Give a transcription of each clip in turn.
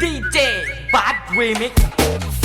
DJ Bad Remix.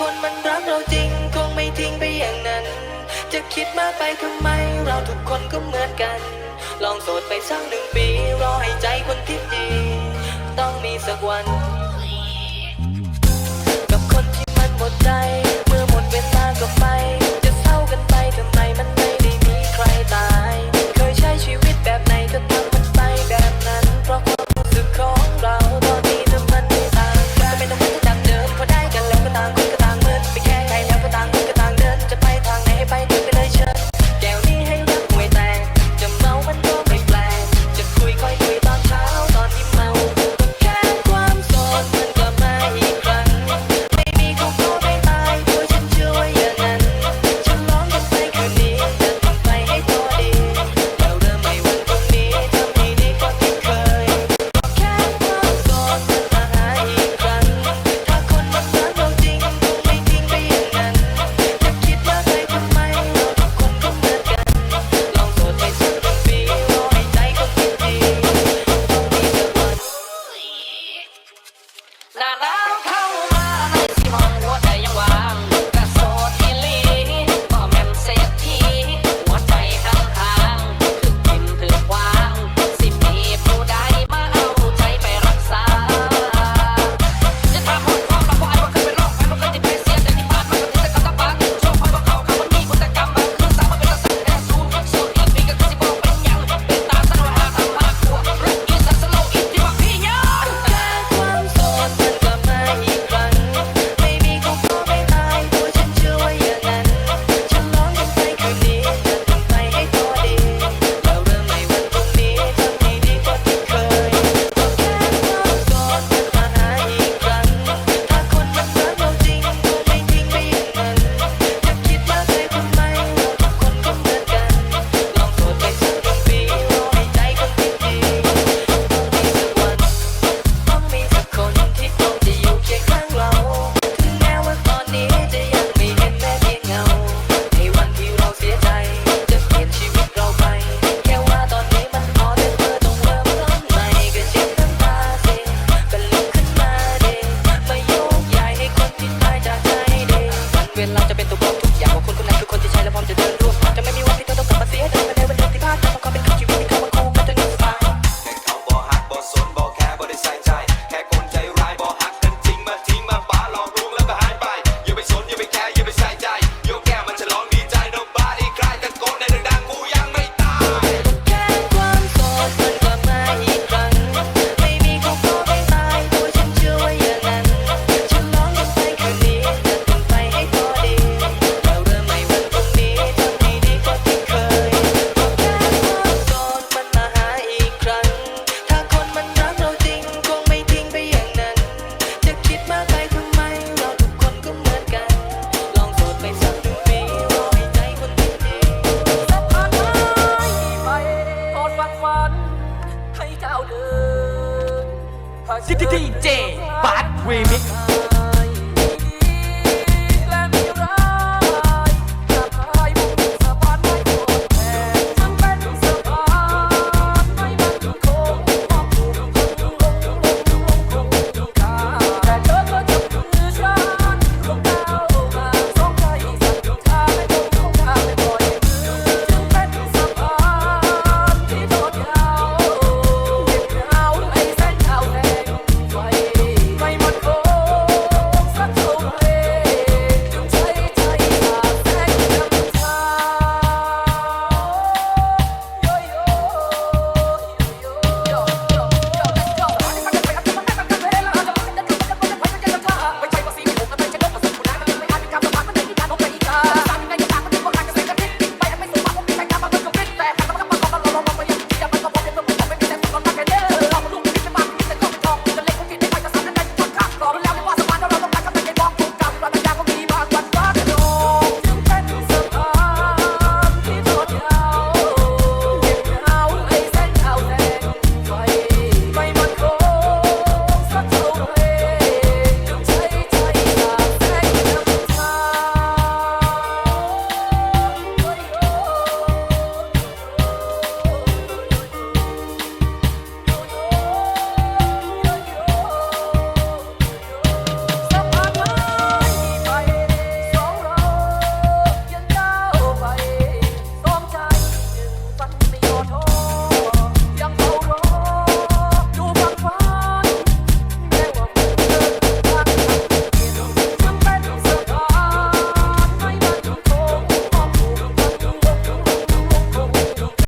คนมันรักเราจริง คงไม่ทิ้งไปอย่างนั้น จะคิดมาไปทำไม เราทุกคนก็เหมือนกัน ลองโสดไปสักหนึ่งปี รอให้ใจคนที่ดี ต้องมีสักวัน กับคนที่มันหมดใจ เมื่อหมดเวลาก็ไป จะเศร้ากันไปทำไมมัน